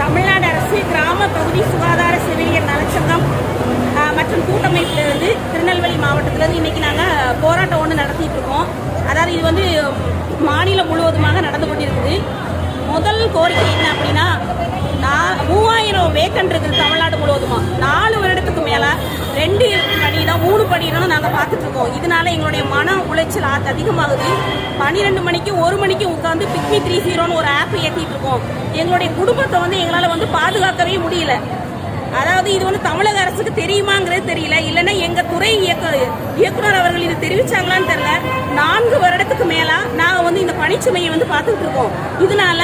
தமிழ்நாடு அரசு கிராம பகுதி சுகாதார செவிலியர் நலச்சங்கம் மற்றும் கூட்டமைப்பிலிருந்து திருநெல்வேலி மாவட்டத்திலிருந்து இன்னைக்கு நாங்கள் போராட்டம் ஒன்று நடத்திட்டு இருக்கோம். அதாவது இது வந்து மாநிலம் முழுவதுமாக நடந்து கொண்டிருக்குது. முதல் கோரிக்கை என்ன அப்படின்னா மூவாயிரம் வேக்கன் இருக்குது தமிழ்நாடு முழுவதுமா? நாலு வருடத்துக்கு மேலே ரெண்டு நாங்கள் பார்த்துட்டு இருக்கோம். இதனால எங்களுடைய மன உளைச்சல் அதிகமாகுது. பன்னிரெண்டு மணிக்கு ஒரு மணிக்கு உட்காந்து பிக்மி த்ரீ ஜீரோன்னு ஒரு ஆப் ஏற்றிட்டு இருக்கோம். எங்களுடைய குடும்பத்தை வந்து எங்களால் வந்து பாதுகாக்கவே முடியல. அதாவது இது வந்து தமிழக அரசுக்கு தெரியுமாங்கிறது தெரியல. இல்லைன்னா எங்க துறை இயக்க இயக்குனர் அவர்கள் இது தெரிவிச்சாங்களான்னு தெரியல. நான்கு வருடத்துக்கு மேலா நாங்கள் வந்து இந்த பணிச்சுமையை வந்து பார்த்துட்டு இருக்கோம். இதனால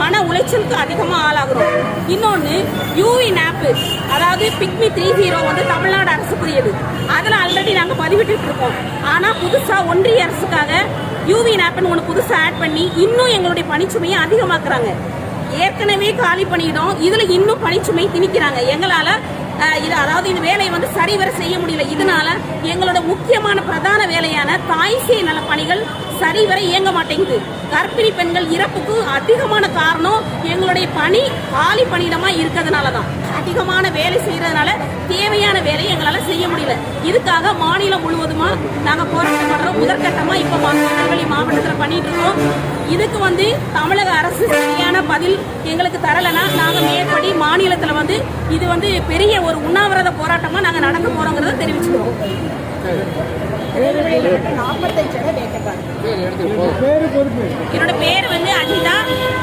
மன உளைச்சலுக்கு அதிகமாக ஆளாகிறோம். இன்னொன்று யூவி ஆப்பு அதாவது பிக்மி த்ரீ ஜீரோ வந்து தமிழ்நாடு அரசுக்குரியது. அதில் ஆல்ரெடி நாங்கள் பதிவிட்டு இருக்கோம் ஆனால் புதுசாக ஒன்றிய அரசுக்காக யூவி ஆப்னு ஒன்று புதுசாக ஆட் பண்ணி இன்னும் எங்களுடைய பணிச்சுமையை அதிகமாக்குறாங்க. ஏற்கனவே காலி பண்ணிடும் இதில் இன்னும் பணிச்சுமை திணிக்கிறாங்க. எங்களால் இது அதாவது இந்த வேலையை வந்து சரிவர செய்ய முடியல. இதனால எங்களோட முக்கியமான பிரதான வேலையான தாய் சேய் நல பணிகள் சரிவர இயங்க மாட்டேங்குது. கர்ப்பிணி பெண்கள் இறப்புக்கு அதிகமான காரணம் எங்களுடைய பணி காலி பணியிடமா இருக்கிறதுனால தான் அதிகமான வேலை செய்யறதுனால தேவையான வேலையை எங்களால செய்ய முடியல. இதுக்காக மாநிலம் முழுவதுமா நாங்க போராட்டம் பண்றோம். முதற்கட்டமா இப்ப திருநெல்வேலி மாவட்டத்துல பண்ணிட்டு இருக்கோம். இதுக்கு வந்து தமிழக அரசு சரியான பதில் எங்களுக்கு தரலைன்னா நாங்க மேற்படி மாநிலத்துல வந்து இது வந்து பெரிய ஒரு உண்ணாவிரத போராட்டமா நாங்க நடத்த போறோங்கிறத தெரிவிச்சுக்கிறோம். என்னோட பேர் வந்து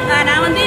அஹ் நான் வந்து